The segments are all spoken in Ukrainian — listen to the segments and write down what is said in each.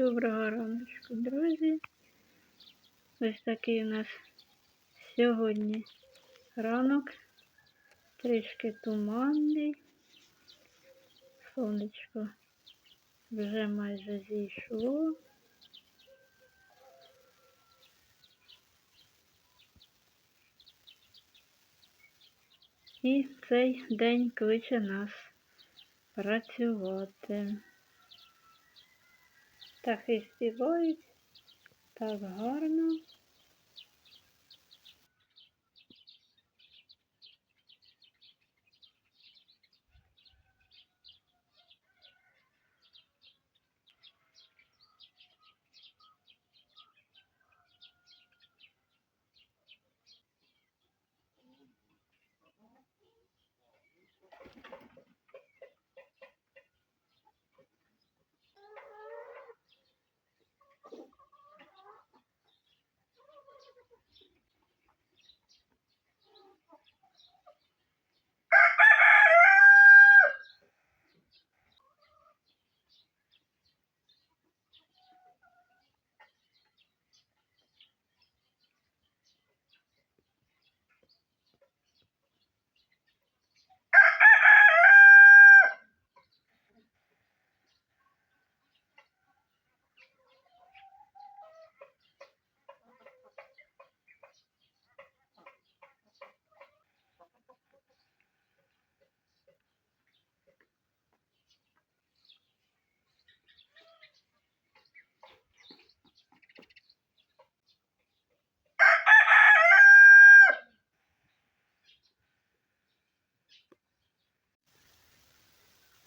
Доброго раночку, друзі. Ось такий у нас сьогодні ранок. Трішки туманний. Сонечко вже майже зійшло. І цей день кличе нас працювати. Птахи співають так гарно.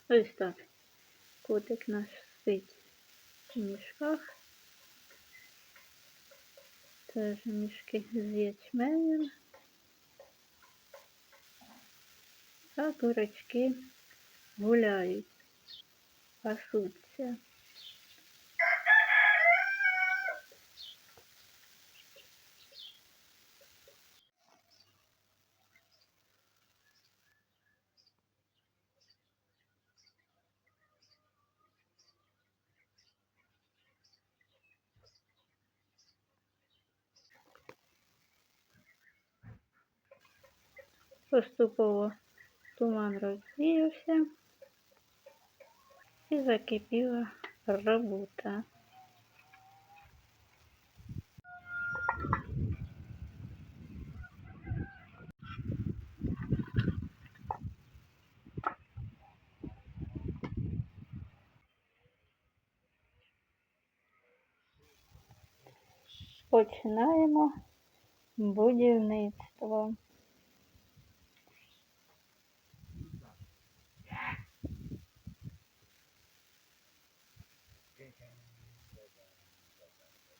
Ось так. Котик наш спить в мішках. Теж мішки з ячменем. А курочки гуляють, пасуться. Поступово туман розвіявся і закипіла робота. Починаємо будівництво.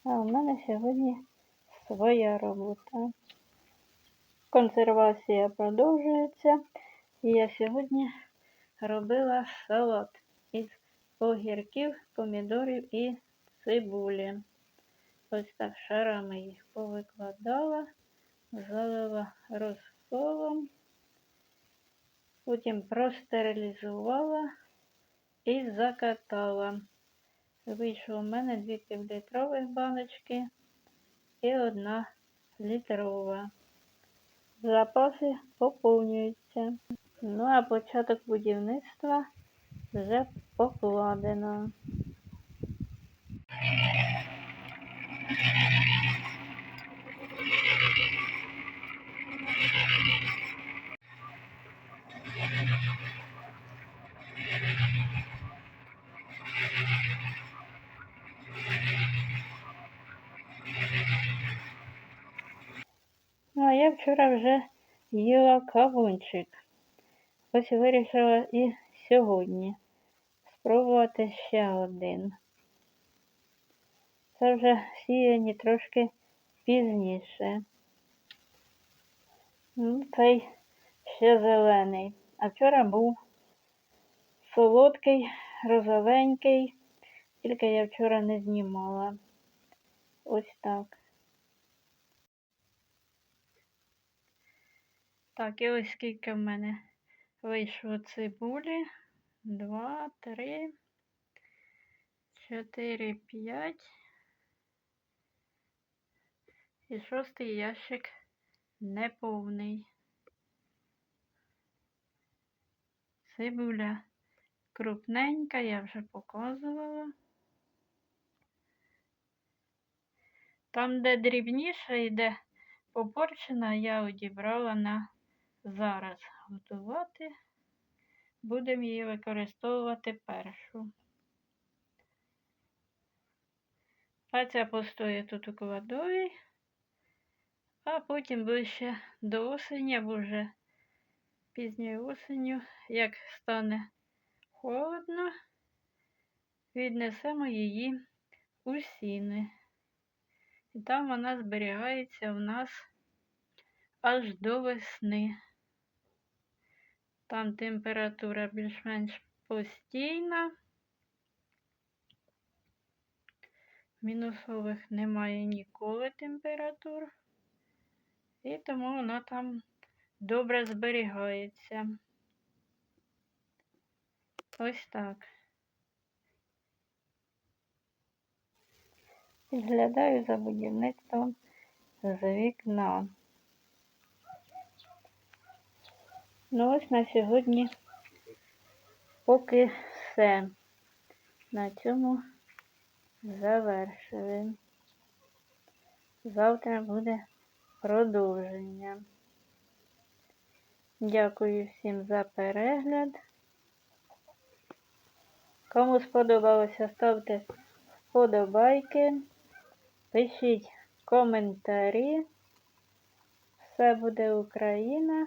А у мене сьогодні своя робота. Консервація продовжується. І я сьогодні робила салат із огірків, помідорів і цибулі. Ось так шарами їх повикладала, залила розсолом, потім простерилізувала і закатала. Вийшло у мене дві півлітрових баночки і одна літрова. Запаси поповнюються. Ну а початок будівництва вже покладено. Ну, а я вчора вже їла кавунчик. Ось вирішила і сьогодні спробувати ще один. Це вже сіяні трошки пізніше. Ну, цей ще зелений. А вчора був солодкий, розовенький, тільки я вчора не знімала. Ось так. Так, і ось скільки в мене вийшло цибулі. Два, три, 4, 5. І шостий ящик неповний. Цибуля крупненька, я вже показувала. Там, де дрібніша йде попорчена, я одібрала на зараз готувати. Будемо її використовувати першу. А ця постоїть тут у кладовій, а потім ближче до осені або вже пізньою осенню, як стане холодно, віднесемо її у сіни. І там вона зберігається у нас аж до весни. Там температура більш-менш постійна. Мінусових немає ніколи температур. І тому воно там добре зберігається. Ось так. Підглядаю за будівництвом з вікна. Ну ось на сьогодні поки все. На цьому завершили. Завтра буде продовження. Дякую всім за перегляд. Кому сподобалося, ставте вподобайки, пишіть коментарі. Все буде Україна.